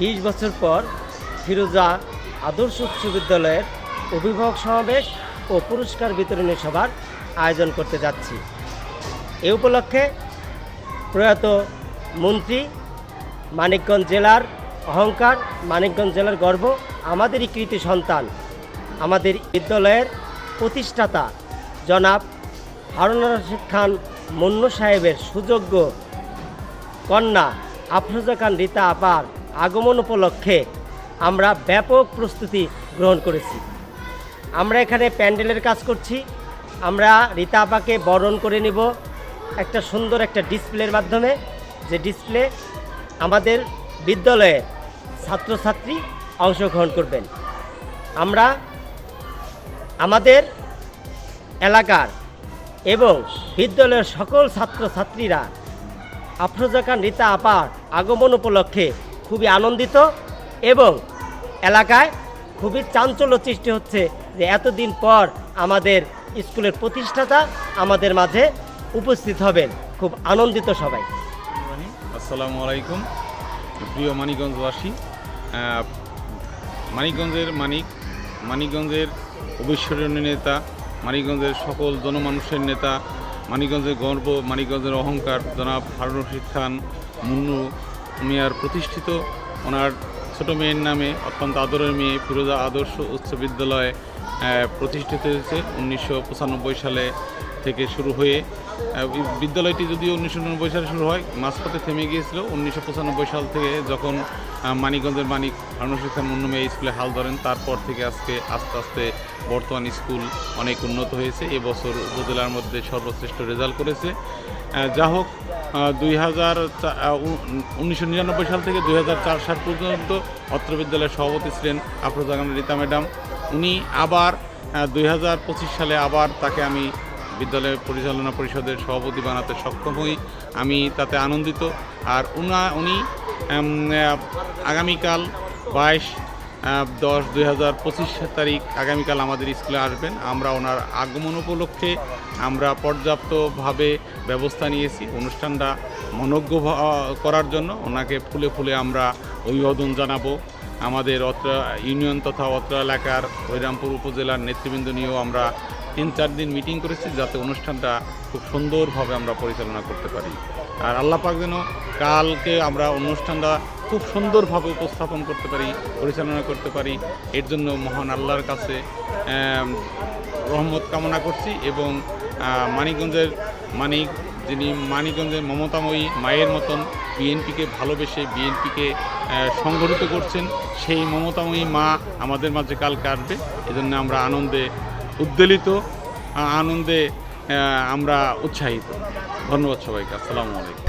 বিশ বছর পর ফিরোজা আদর্শ উচ্চ বিদ্যালয়ের অভিভাবক সমাবেশ ও পুরস্কার বিতরণী সভার আয়োজন করতে যাচ্ছি। এ উপলক্ষে প্রয়াত মন্ত্রী মানিকগঞ্জ জেলার অহংকার মানিকগঞ্জ জেলার গর্ব আমাদেরই কৃতি সন্তান। আমাদের বিদ্যালয়ের প্রতিষ্ঠাতা জনাব হারুন রশিদ খান মন্নু সাহেবের সুযোগ্য কন্যা আফরোজা খান রীতা আপার আগমন উপলক্ষে আমরা ব্যাপক প্রস্তুতি গ্রহণ করেছি। আমরা এখানে প্যান্ডেলের কাজ করছি। আমরা রীতা আপাকে বরণ করে নিব একটা সুন্দর একটা ডিসপ্লের মাধ্যমে। যে ডিসপ্লে আমাদের বিদ্যালয়ে ছাত্রছাত্রী অংশগ্রহণ করবেন। আমরা আমাদের এলাকার এবং বিদ্যালয়ের সকল ছাত্রছাত্রীরা আফরোজা খান রীতা আপার আগমন উপলক্ষে খুবই আনন্দিত এবং এলাকায় খুবই চাঞ্চল্য সৃষ্টি হচ্ছে যে এতদিন পর আমাদের স্কুলের প্রতিষ্ঠাতা আমাদের মাঝে উপস্থিত হবেন। খুব আনন্দিত সবাই। আসসালামু আলাইকুম। প্রিয় মানিকগঞ্জবাসী মানিকগঞ্জের মানিক, মানিকগঞ্জের অবিস্মরণীয় নেতা, মানিকগঞ্জের সকল জনমানুষের নেতা, মানিকগঞ্জের গর্ব, মানিকগঞ্জের অহংকার, জনাব হারুন রশিদ খান, মুন্নু মিয়ার প্রতিষ্ঠিত। ওনার ছোট মেয়ের নামে অত্যন্ত আদরের মেয়ে ফিরোজা আদর্শ উচ্চ বিদ্যালয় প্রতিষ্ঠিত হয়েছে উনিশশো পঁচানব্বই সালে থেকে শুরু হয়ে বিদ্যালয়টি যদিও উনিশশো নিরানব্বই সালে শুরু হয়, মাঝপথে থেমে গিয়েছিল। উনিশশো পঁচানব্বই সাল থেকে যখন মানিকগঞ্জের মানিক হারুনশিক খান মুন্নুমে এই স্কুলে হাল ধরেন, তারপর থেকে আজকে আস্তে আস্তে বর্তমান স্কুল অনেক উন্নত হয়েছে। এবছর উপজেলার মধ্যে সর্বশ্রেষ্ঠ রেজাল্ট করেছে। যা হোক দুই হাজার উনিশশো নিরানব্বই সাল থেকে দুই হাজার চার সাল পর্যন্ত অত্র বিদ্যালয়ের সভাপতি ছিলেন আফরোজাগান রীতা ম্যাডাম। উনি আবার দুই হাজার পঁচিশ সালে আবার তাকে আমি বিদ্যালয় পরিচালনা পরিষদের সভাপতি বানাতে সক্ষম হই। আমি তাতে আনন্দিত। আর উনা উনি আগামীকাল বাইশ দশ দুই হাজার পঁচিশ তারিখ আগামীকাল আমাদের স্কুলে আসবেন। আমরা ওনার আগমন উপলক্ষে আমরা পর্যাপ্তভাবে ব্যবস্থা নিয়েছি। অনুষ্ঠানটা মনজ্ঞ করার জন্য ওনাকে ফুলে ফুলে আমরা অভিবাদন জানাব। আমাদের অত্র ইউনিয়ন তথা অত্র এলাকার হরিরামপুর উপজেলার নেতৃবৃন্দ নিয়েও আমরা তিন চার দিন মিটিং করেছি যাতে অনুষ্ঠানটা খুব সুন্দরভাবে আমরা পরিচালনা করতে পারি। আর আল্লাহ পাক যেন কালকে আমরা অনুষ্ঠানটা খুব সুন্দরভাবে উপস্থাপন করতে পারি, পরিচালনা করতে পারি। এর জন্য মহান আল্লাহর কাছে রহমত কামনা করছি এবং মানিকগঞ্জের মানিক, যিনি মানিকগঞ্জের মমতাময়ী মায়ের মতন বিএনপিকে ভালোবেসে বিএনপিকে সংগঠিত করছেন, সেই মমতাময়ী মা আমাদের মাঝে কাল কাটবে এজন্য আমরা আনন্দে উদ্বেলিত আনন্দে আমরা উৎসাহিত। ধন্যবাদ সবাইকে। আসসালামু আলাইকুম।